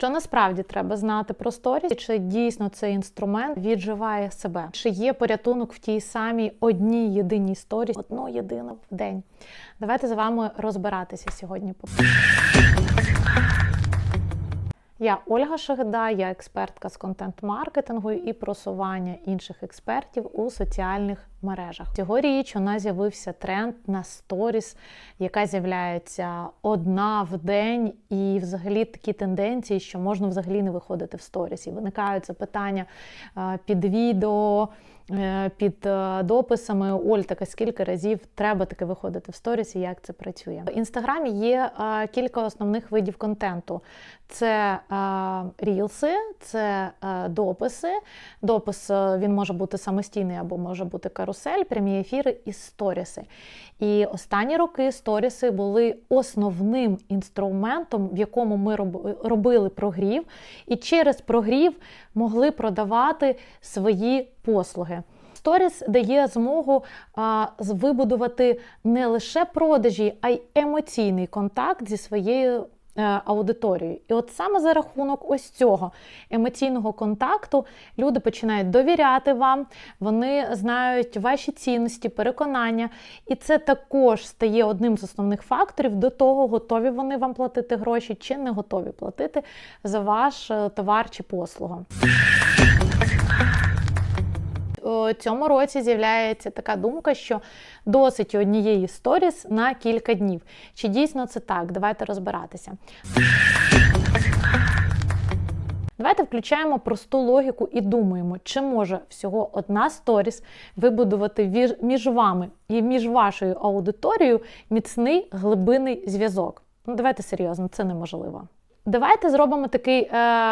Що насправді треба знати про сторіс, чи дійсно цей інструмент відживає себе? Чи є порятунок в тій самій одній єдиній сторіс, одну єдину в день? Давайте з вами розбиратися сьогодні. Я Ольга Шагида, я експертка з контент-маркетингу і просування інших експертів у соціальних мережах. Цьогоріч у нас з'явився тренд на сторіс, яка з'являється одна в день, і взагалі такі тенденції, що можна взагалі не виходити в сторіс. І виникають запитання е, під відео. е, Під е, дописами Оль, таке скільки разів треба таки виходити в сторіс і як це працює. В інстаграмі є кілька основних видів контенту: це рілси, це дописи. Допис він може бути самостійний або може бути карусель, прямі ефіри і сторіси. І останні роки сторіси були основним інструментом, в якому ми робили прогрів, і через прогрів могли продавати свої послуги. Сторіс дає змогу а, вибудувати не лише продажі, а й емоційний контакт зі своєю аудиторією. І от саме за рахунок ось цього емоційного контакту люди починають довіряти вам, вони знають ваші цінності, переконання, і це також стає одним з основних факторів до того, готові вони вам платити гроші чи не готові платити за ваш е, товар чи послугу. У цьому році з'являється така думка, що досить однієї сторіс на кілька днів. Чи дійсно це так? Давайте розбиратися. Давайте включаємо просту логіку і думаємо, чи може всього одна сторіс вибудувати між вами і між вашою аудиторією міцний глибинний зв'язок. Ну, давайте серйозно, це неможливо. Давайте зробимо такий е,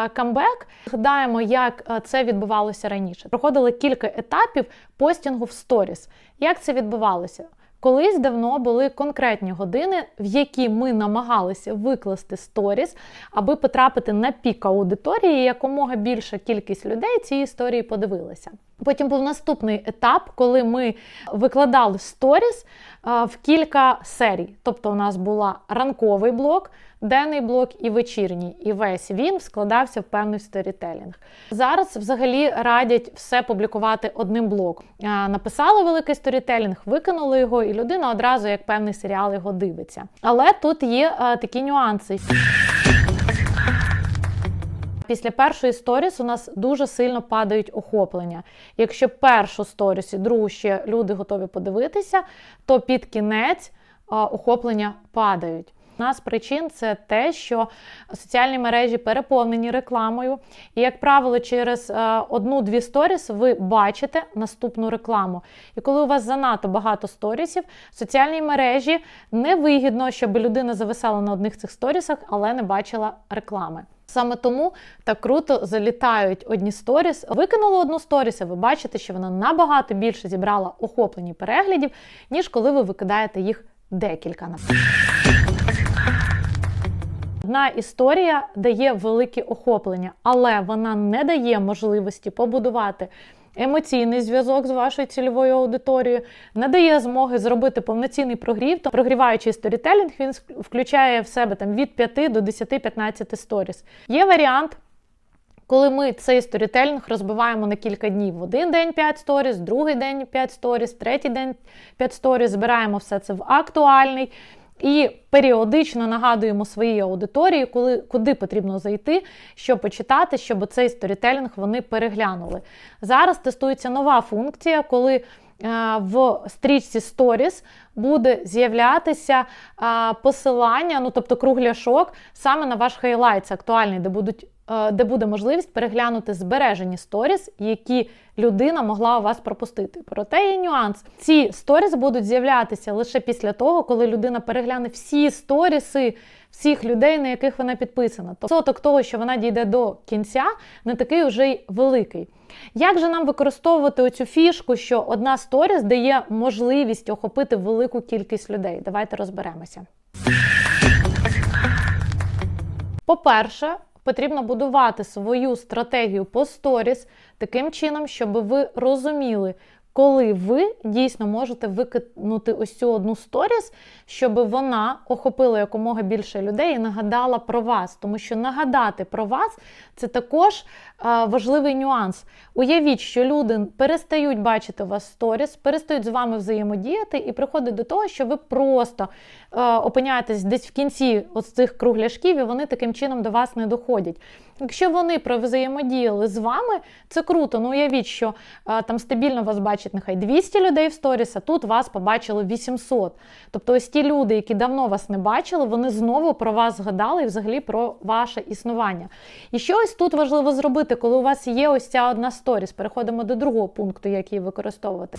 камбек. Згадаємо, як е, це відбувалося раніше. Проходили кілька етапів постінгу в сторіс. Як це відбувалося? Колись давно були конкретні години, в які ми намагалися викласти сторіс, аби потрапити на пік аудиторії, якомога більша кількість людей ці історії подивилися. Потім був наступний етап, коли ми викладали сторіс в кілька серій. Тобто, у нас була ранковий блок, денний блок і вечірній. І весь він складався в певний сторітелінг. Зараз взагалі радять все публікувати одним блоком. Написали великий сторітелінг, викинули його, і людина одразу як певний серіал його дивиться. Але тут є такі нюанси. Після першої сторіс у нас дуже сильно падають охоплення. Якщо першу сторіс і другу ще люди готові подивитися, то під кінець охоплення падають. Одна з причин це те, що соціальні мережі переповнені рекламою, і, як правило, через е, одну-дві сторіс ви бачите наступну рекламу. І коли у вас занадто багато сторісів, соціальній мережі невигідно, щоб людина зависала на одних цих сторісах, але не бачила реклами. Саме тому так круто залітають одні сторіс. Викинули одну сторіс, а ви бачите, що вона набагато більше зібрала охоплені переглядів, ніж коли ви викидаєте їх декілька. Одна історія дає велике охоплення, але вона не дає можливості побудувати емоційний зв'язок з вашою цільовою аудиторією, не дає змоги зробити повноцінний прогрів. То прогріваючий сторітелінг він включає в себе там від 5 до 10-15 сторіс. Є варіант. Коли ми цей сторітелінг розбиваємо на кілька днів, в один день 5 сторіс, другий день 5 сторіс, третій день 5 сторіс, збираємо все це в актуальний і періодично нагадуємо своїй аудиторії, коли, куди потрібно зайти, що почитати, щоб цей сторітелінг вони переглянули. Зараз тестується нова функція, коли е, в стрічці Stories буде з'являтися посилання, ну тобто кругляшок, саме на ваш хайлайтс актуальний, де будуть. е, Де буде можливість переглянути збережені сторіс, які людина могла у вас пропустити. Проте є нюанс. Ці сторіс будуть з'являтися лише після того, коли людина перегляне всі сторіси всіх людей, на яких вона підписана. Тобто соток того, що вона дійде до кінця, не такий уже й великий. Як же нам використовувати оцю фішку, що одна сторіс дає можливість охопити велику кількість людей? Давайте розберемося. По-перше, потрібно будувати свою стратегію по сторіс таким чином, щоб ви розуміли, коли ви дійсно можете викинути ось цю одну сторіс, щоб вона охопила якомога більше людей і нагадала про вас. Тому що нагадати про вас це також а, важливий нюанс. Уявіть, що люди перестають бачити вас сторіс, перестають з вами взаємодіяти, і приходить до того, що ви просто а, опиняєтесь десь в кінці ось цих кругляшків, і вони таким чином до вас не доходять. Якщо вони взаємодіяли з вами, це круто. Ну уявіть, що а, там стабільно вас бачить нехай 200 людей в сторіс, а тут вас побачили 800. Тобто, ось ті люди, які давно вас не бачили, вони знову про вас згадали і взагалі про ваше існування. І що ось тут важливо зробити, коли у вас є ось ця одна сторіс? Переходимо до другого пункту, як її використовувати.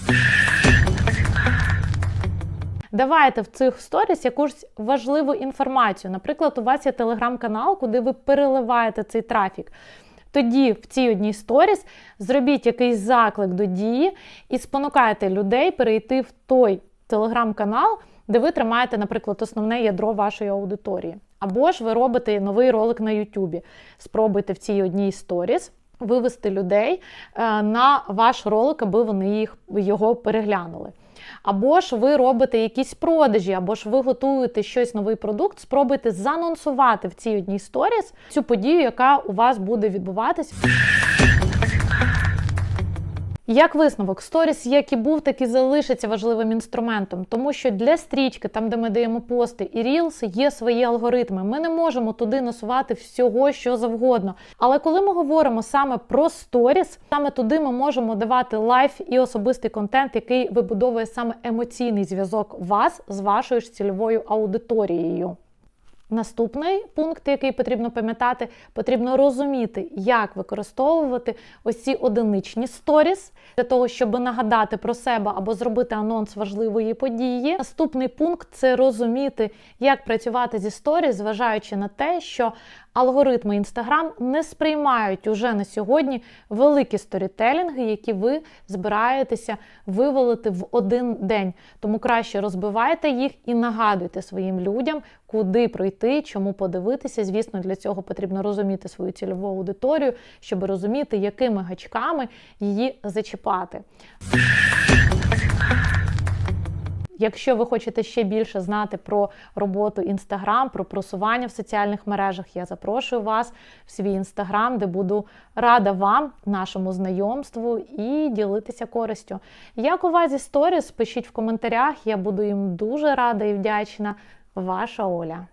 Давайте в цих сторіс якусь важливу інформацію. Наприклад, у вас є телеграм-канал, куди ви переливаєте цей трафік. Тоді в цій одній сторіс зробіть якийсь заклик до дії і спонукайте людей перейти в той телеграм-канал, де ви тримаєте, наприклад, основне ядро вашої аудиторії. Або ж ви робите новий ролик на Ютубі. Спробуйте в цій одній сторіс вивести людей е, на ваш ролик, аби вони їх, його переглянули. Або ж ви робите якісь продажі, або ж ви готуєте щось новий продукт, спробуйте занонсувати в цій одній сторіс цю подію, яка у вас буде відбуватись. Як висновок, сторіс, як і був, так і залишиться важливим інструментом, тому що для стрічки, там де ми даємо пости і рілси, є свої алгоритми. Ми не можемо туди насувати всього, що завгодно. Але коли ми говоримо саме про сторіс, саме туди ми можемо давати лайф і особистий контент, який вибудовує саме емоційний зв'язок вас з вашою ж цільовою аудиторією. Наступний пункт, який потрібно пам'ятати, потрібно розуміти, як використовувати ось ці одиничні сторіс для того, щоб нагадати про себе або зробити анонс важливої події. Наступний пункт це розуміти, як працювати зі сторіс, зважаючи на те, що алгоритми Instagram не сприймають уже на сьогодні великі сторітелінги, які ви збираєтеся вивалити в один день. Тому краще розбивайте їх і нагадуйте своїм людям, куди пройти, чому подивитися. Звісно, для цього потрібно розуміти свою цільову аудиторію, щоб розуміти, якими гачками її зачіпати. Якщо ви хочете ще більше знати про роботу Інстаграм, про просування в соціальних мережах, я запрошую вас в свій інстаграм, де буду рада вам, нашому знайомству і ділитися користю. Як у вас зі сторіс, пишіть в коментарях, я буду їм дуже рада і вдячна. Ваша Оля.